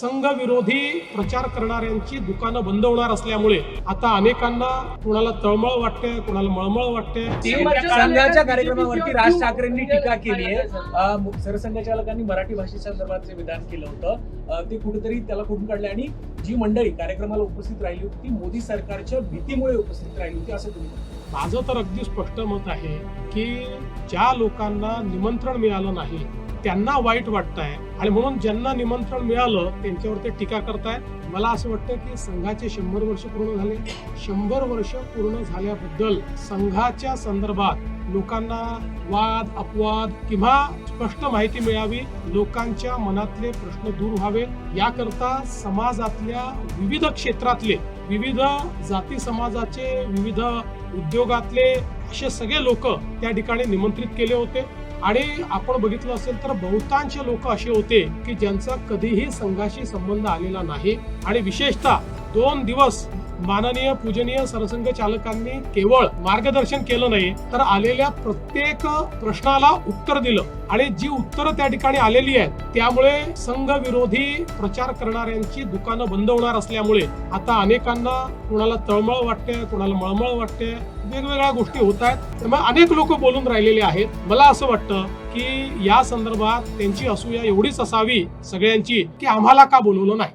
संघ विरोधी प्रचार करणाऱ्यांची दुकानं बंद होणार असल्यामुळे आता अनेकांना कुणाला तळमळ वाटते कुणाला मळमळ वाटते संघाच्या कार्यक्रमावरती राज ठाकरेंनी टीका केली आहे सरसंघचालकांनी मराठी भाषेच्या संदर्भात जे विधान केलं होतं ते कुठेतरी त्याला कुठून काढले आणि जी मंडळी कार्यक्रमाला उपस्थित राहिली होती ती मोदी सरकारच्या भीतीमुळे उपस्थित राहिली होती असं तुम्ही. माझं तर अगदी स्पष्ट मत आहे की ज्या लोकांना निमंत्रण मिळालं नाही त्यांना वाईट वाटतंय. आणि म्हणून ज्यांना निमंत्रण मिळालं त्यांच्यावर ते टीका करताय. मला असं वाटतं की संघाचे शंभर वर्ष पूर्ण झाले. शंभर वर्ष पूर्ण झाल्याबद्दल संघाच्या संदर्भात लोकांना वाद अपवाद किंवा स्पष्ट माहिती मिळावी लोकांच्या मनातले प्रश्न दूर व्हावे. याकरता समाजातल्या विविध क्षेत्रातले विविध जाती समाजाचे विविध उद्योगातले असे सगळे लोक त्या ठिकाणी निमंत्रित केले होते. आणि आपण बघितलं असेल तर बहुतांश लोक असे होते की ज्यांचा कधीही संघाशी संबंध आलेला नाही. आणि विशेषतः दोन दिवस माननीय पूजनीय सरसंघ चालकांनी केवळ मार्गदर्शन केलं नाही तर आलेल्या प्रत्येक प्रश्नाला उत्तर दिलं. आणि जी उत्तरं त्या ठिकाणी आलेली आहेत त्यामुळे संघ विरोधी प्रचार करणाऱ्यांची दुकानं बंद होणार असल्यामुळे आता अनेकांना कुणाला तळमळ वाटते कुणाला मळमळ वाटते वेगवेगळ्या गोष्टी होत आहेत. त्यामुळे अनेक लोक बोलून राहिलेले आहेत. मला असं वाटतं की या संदर्भात त्यांची असूया एवढीच असावी सगळ्यांची की आम्हाला का बोलवलं नाही?